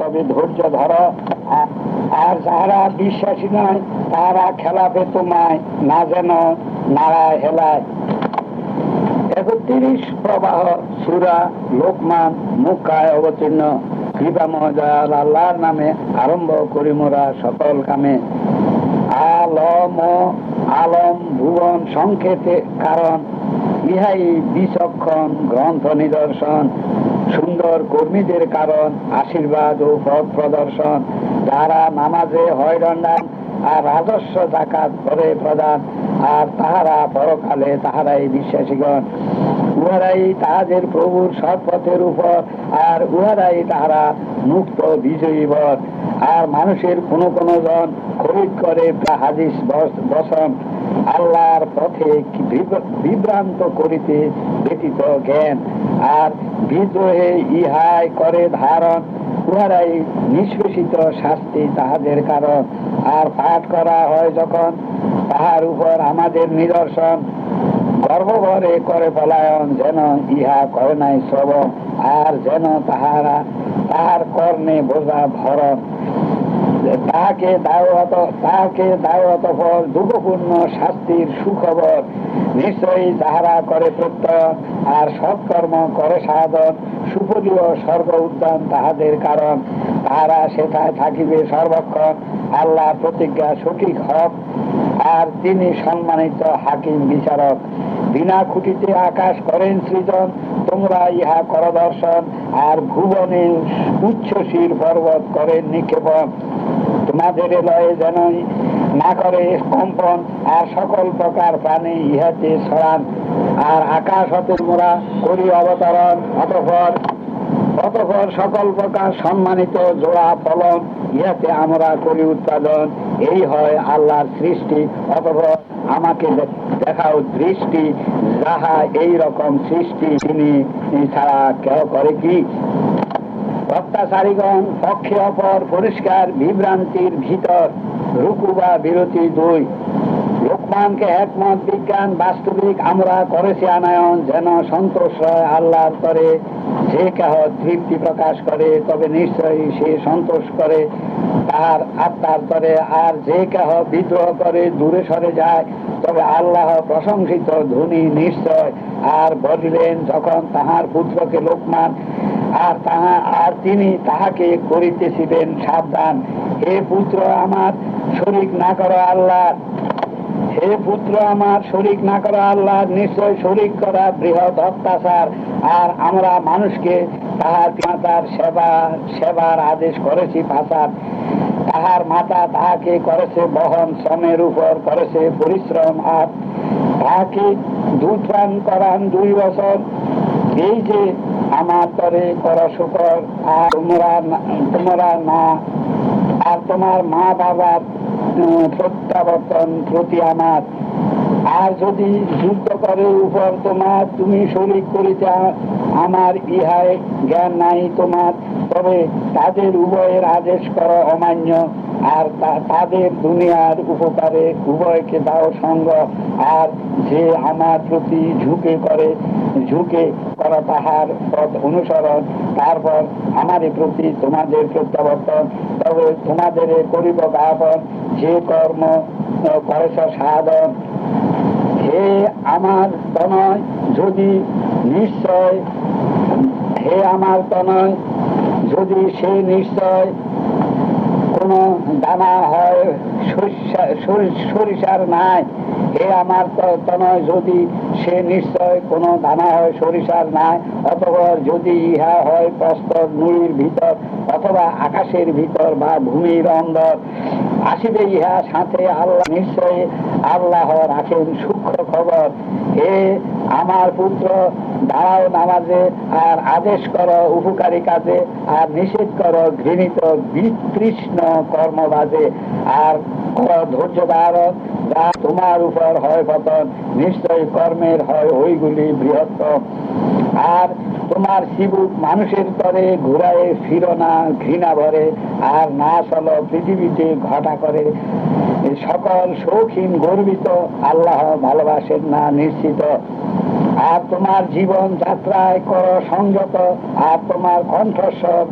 তবে ধৈর্য ধরো আর যারা বিশ্বাসী নয় তারা খেলাপে তোমায় না যেন নাড়ায় হেলায়। একত্রিশ প্রবাহ সুরা লোকমান মুখায় অবতীর্ণ। কৃপা মহাজাল আল্লাহর নামে আরম্ভ করি মোরা সকল কামে। আলম আলম ভুবন সংকেতে কারণ ইহাই বিচক্ষণ, গ্রন্থ নিদর্শন, সুন্দর কর্মীদের কারণ, আশীর্বাদ ও পথ প্রদর্শন, যারা নামাজে হয় আর রাজস্ব জাকাত করে প্রদান আর তাহারা পরকালে তাহারাই বিশ্বাসীগণ। উহারাই তাহাদের প্রভুর সৎপথের উপর, আর উহারাই তাহারা মুক্ত বিজয়ী বর আর মানুষের কোনো কোনো জন খরিদ করে হাদিস বসন, আল্লাহর পথে বিভ্রান্ত করিতে ব্যতীত জ্ঞান। আর বিদ্রোহে ইহাই করে ধারণ, উহারাই নিষ্পেষিত শাস্তি তাহাদের কারণ। আর পাঠ করা হয় যখন তাহার উপর আমাদের নিদর্শন। গর্ভভরে করে পলায়ন যেন ইহা করে নাই শ্রবণ, আর যেন তাহারা তাহার কর্ণে বোঝা ভরণ। তাহাকে দাওয়াত তাহাকে দাওয়াত ফল দুঃখপূর্ণ শাস্তির সুখবর নিশ্চয়ই তাহারা করে প্রত্যয়ন, আর সৎকর্ম করে সাধন, সুপদীয় স্বর্গ উদ্যান তাহাদের কারণ। তাহারা সেটায় থাকিবে সর্বক্ষণ। আল্লাহ প্রতিজ্ঞা সঠিক হক আর তিনি সম্মানিত হাকিম বিচারক। বিনা খুঁটিতে আকাশ করেন সৃজন, তোমরা ইহা কর দর্শন আর ভুবনে উচ্ছ্বসীর পর্বত করেন নিক্ষেপণ তোমাদের লয়ে যেন না করে কম্পন আর সকল প্রকার প্রাণী ইহাতে সরান আর আকাশ হতে মোরা করি অবতরণ, অতঃপর অতঃপর সকল প্রকার সম্মানিত জোড়া ফলন ইহাতে আমরা করি উৎপাদন। এই হয় আল্লাহর সৃষ্টি অথবা আমাকে দেখাও দৃষ্টি, যাহা এই রকম সৃষ্টি তিনি ছাড়া কেউ করে কি? অত্যাচারীগণ পক্ষে অপর, পরিষ্কার, বিভ্রান্তির ভিতর, রুকু বা বিরতি দুই। লোকমানকে একমত, বিজ্ঞান, বাস্তবিক, আমরা করেছি আনায়ন, যেন সন্তোষ হয় আল্লাহর করে যে কেহ তৃপ্তি প্রকাশ করে, তবে নিশ্চয়ই সে সন্তোষ করে। তাহার আত্মার করে আর যে কেহ বিদ্রোহ করে দূরে সরে যায়, তবে আল্লাহ প্রশংসিত ধনী নিশ্চয়। আর বলিলেন, যখন তাহার পুত্রকে লোকমান আর তাহা, আর তিনি তাহাকে করিতেছিলেন সাবধান। হে পুত্র আমার, শরিক না করো আল্লাহ। হে পুত্র আমার শরিক না করা আল্লাহ নিশ্চয় শরিক করা বৃহৎ অত্যাচার। আর আমরা মানুষকে তাহার মাতার সেবা সেবার আদেশ করেছি পাচার। তাহার মাতা তাহাকে করেছে বহন শ্রমের উপর করেছে পরিশ্রম। আর তাহাকে দুধ পান করান দুই বছর। এই যে আমার তরে কর শুকর আর তোমরা তোমরা না আর তোমার মা উম, প্রত্যাবর্তন প্রতি আমার। আর যদি যুদ্ধ করে উপর তোমার, তুমি শরিক করিতে আমার ইহায় জ্ঞান নাই তোমার। তবে তাদের উভয়ের আদেশ করো অমান্য, আর তাদের দুনিয়ার উপকারে উভয়কে দাও সঙ্গ, আর যে আমার প্রতি ঝুঁকে করে, ঝুঁকে করা তাহার পথ অনুসরণ, তারপর আমাদের প্রতি তোমাদের প্রত্যাবর্তন। তবে তোমাদের করিব গাপন যে কর্ম করেছ সাধন। হে আমার তনয়, যদি নিশ্চয়, হে আমার তনয় যদি সে নিশ্চয় কোন দানা হয় সরিষার নাই, হে আমার তনয়, যদি সে নিশ্চয় কোন দানা হয়, সরিষার নাই, অথবা যদি ইহা হয় প্রস্তর নুড়ির ভিতর, অথবা আকাশের ভিতর বা ভূমির অন্দর আসিবে ইহা সাথে আল্লাহ নিশ্চয় আল্লাহ রাখেন সূক্ষ্ম খবর। হে আমার পুত্র, দাঁড়াও নামাজে আর আদেশ করো, উপকারী কাজে আর নিষেধ করো, ঘৃণিত, বিতৃষ্ণ কর্মবাজে। আর ধৈর্য ধারণ, যা তোমার উপর হয় পতন। নিশ্চয় কর্মের হয় ওইগুলি বৃহত্তম। আর তোমার শিবুক মানুষের তরে ঘুরায়, ফিরো না, ঘৃণা ভরে, আর না চলো পৃথিবীতে ঘটা করে। সকল শৌখিন গর্বিত, আল্লাহ ভালোবাসেন না নিশ্চিত। আর তোমার জীবন যাত্রায় কর সংযত, আর তোমার কণ্ঠস্বর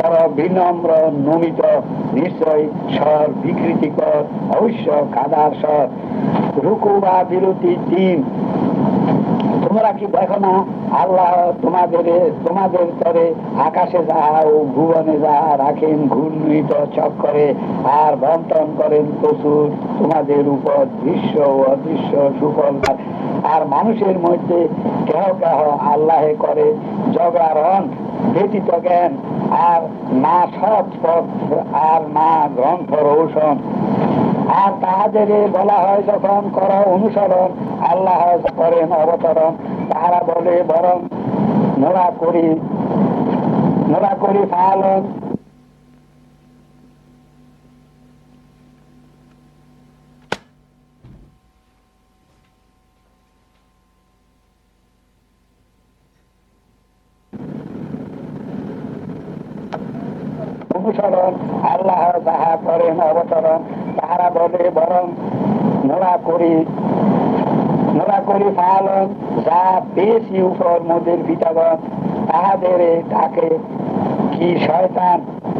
কর বিনম্র নমিত। নিশ্চয় স্বর বিকৃতিকর, অবশ্য কাদার স্বর। রুকু বা বিরতি দিন তোমরা কি দেখো না আল্লাহ তোমাদের তোমাদের তরে আকাশে যাহা ও ভুবনে যাহা রাখেন, ঘূর্ণিত চক্করে আর বন্টন করেন প্রচুর তোমাদের উপর দৃশ্য ও অদৃশ্য সুফল আর মানুষের মধ্যে কেহ কেহ আল্লাহে করে জগারণ ব্যতীত জ্ঞান, আর না সৎ আর না গ্রন্থ রৌশন। আর তাহাদের বলা হয় যখন কর অনুসরণ, আল্লাহ করেন অবতরণ। তাহারা বলে, বরং মোরা করি মোরা করি পালন। অনুসরণ, আল্লাহ তাহা করেন অবতরণ। তাহারা বলে বরং মোরা করি মোরা করি পালন যা বেশি উপর মোদের পিতাগণ তাহাদের ডাকে কি শয়তান,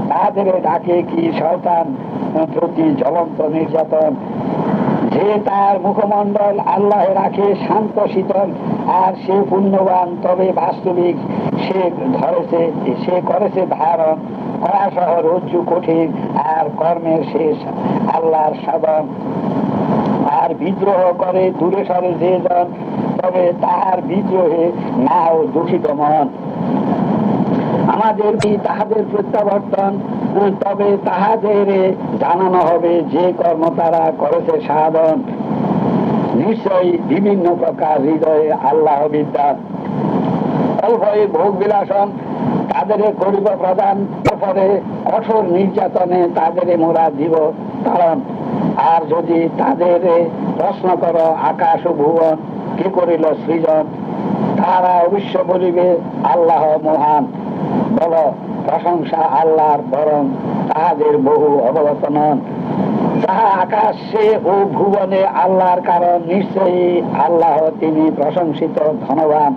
তাহাদের ডাকে কি শয়তান, প্রতি জ্বলন্ত নির্যাতন। যে তার মুখমণ্ডল আল্লাহ রাখে শান্ত শীতল, আর সে পুণ্যবান, তবে বাস্তবিক সে ধরেছে, সে করেছে ধারণ। করা সহ রজ্জু কঠিন আর কর্মের শেষ। আল্লাহর সাধন আর বিদ্রোহ করে দূরে সরে যে জন তবে তাহার বিদ্রোহে নাও দূষিত মন। আমাদের কি তাহাদের প্রত্যাবর্তন? তবে তাহাদের জানানো হবে যে কর্ম তারা করেছে সাধন। নিশ্চয়ই বিভিন্ন প্রকার হৃদয়ে আল্লাহ বিদ্যা অল্পয়ে ভোগ বিলাসন তাদের করিব প্রদান তারপরে কঠোর নির্যাতনে তাদের মোরা দিব কারণ আর যদি তাদের প্রশ্ন কর, আকাশ ভুবন কে করিল সৃজন? তারা অবশ্য বলিবে, আল্লাহ মহান। বল, প্রশংসা আল্লাহর বরং তাহাদের বহু অবগত নন যাহা আকাশে ও ভুবনে আল্লাহর কারণ, নিশ্চয়ই আল্লাহ তিনি প্রশংসিত, ধনবান।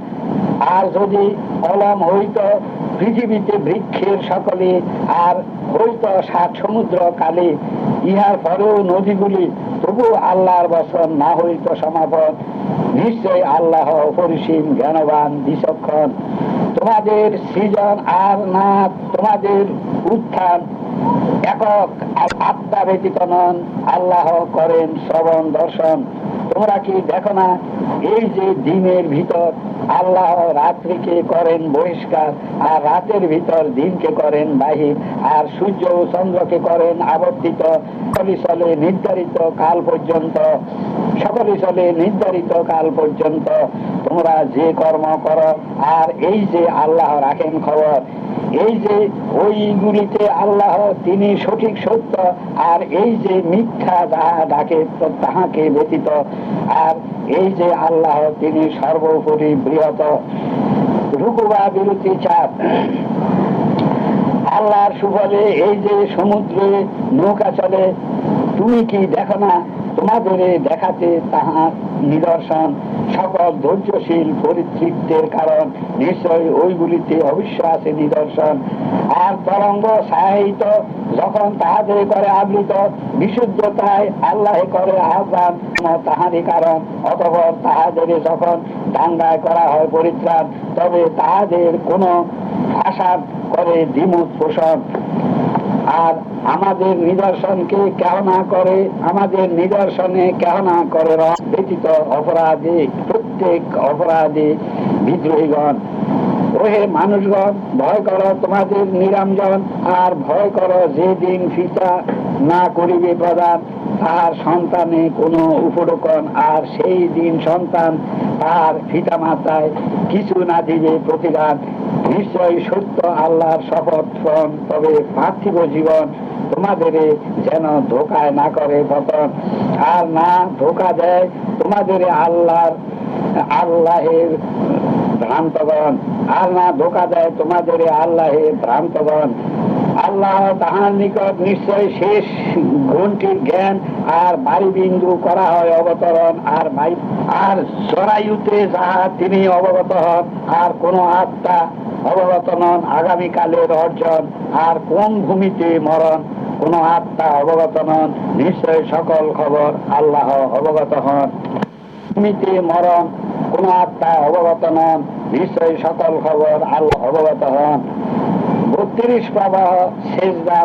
আর যদি কলম হইত পৃথিবীতে বৃক্ষের সকলে আর হইত সাত সমুদ্র কালে ইহার পরেও নদীগুলি তবু আল্লাহর বচন না হইত সমাপন নিশ্চয় আল্লাহ অপরিসীম জ্ঞানবান, বিচক্ষণ। তোমাদের সৃজন আর না তোমাদের উত্থান, একক আত্মা ব্যতীত নন। আল্লাহ করেন শ্রবণ দর্শন। তোমরা কি দেখো না এই যে দিনের ভিতর আল্লাহ রাত্রিকে করেন বহিষ্কার, আর রাতের ভিতর দিনকে করেন বাহির, আর সূর্য ও চন্দ্রকে করেন আবর্তিত। চলে নির্ধারিত কাল পর্যন্ত, সকলি নির্ধারিত কাল পর্যন্ত। তোমরা যে কর্ম করো, আর এই যে আল্লাহ রাখেন খবর, এই যে ওইগুলিতে আল্লাহ তিনি সঠিক সত্য, আর এই যে মিথ্যা যাহা ডাকে তাহাকে ব্যতীত, আর এই যে আল্লাহ, তিনি সর্বোপরি বৃহৎ রুকুবা বিরতি চাপ আল্লাহর সুফলে এই যে সমুদ্রে নৌকা চলে, তুমি কি দেখো না? তোমাদের দেখাতে তাহার নিদর্শন। সকল ধৈর্যশীল পরিতৃপ্তের কারণ নিশ্চয় ওইগুলিতে অবশ্য আছে নিদর্শন। আর তরঙ্গ সাহিত যখন তাহাদের করে আবৃত, বিশুদ্ধতায় আল্লাহ করে আহ্বান তাহারই কারণ। অতপর তাহাদের যখন দাঙ্গায় করা হয় পরিত্রাণ, তবে তাহাদের কোনো আশা করে দ্বিমুখ পোষণ। আর আমাদের নিদর্শনকে কেহ না করে, আমাদের নিদর্শনে কেহ না করে ব্যতীত অপরাধী, প্রত্যেক অপরাধী বিদ্রোহীগণ। ওহে মানুষগণ, ভয় করো তোমাদের নিরঞ্জন আর ভয় করো যে দিন ফিতা না করিবে প্রদান, তাহার সন্তানে কোনো উপরকন আর সেই দিন সন্তান তাহার ফিতা মাথায় কিছু না দিবে প্রতিদান। নিশ্চয় সত্য আল্লাহর শপথ ফন তবে পার্থিব জীবন তোমাদের যেন ধোকায় না করে পতন আর না ধোকা দেয় তোমাদের আল্লাহর, আল্লাহের ভ্রান্তগণ। আর না ধোকা দেয় তোমাদের আল্লাহের ভ্রান্তগণ। আল্লাহ তাহার নিকট নিশ্চয় শেষ ঘন্টির জ্ঞান আর বাড়ি বিন্দু করা হয় অবতরণ আর বাই- আর জরায়ুতে যাহা তিনি অবগত হন, আর কোন আত্মা অবগত নন, আগামীকালের অর্জন, আর কোন ভূমিতে মরণ, কোন আত্মা অবগত নন, নিশ্চয় সকল খবর আল্লাহ অবগত হন। ভূমিতে মরণ, কোন আত্মা অবগত নন, নিশ্চয় সকল খবর আল্লাহ অবগত হন। বত্রিশ প্রবাহ শেষ বা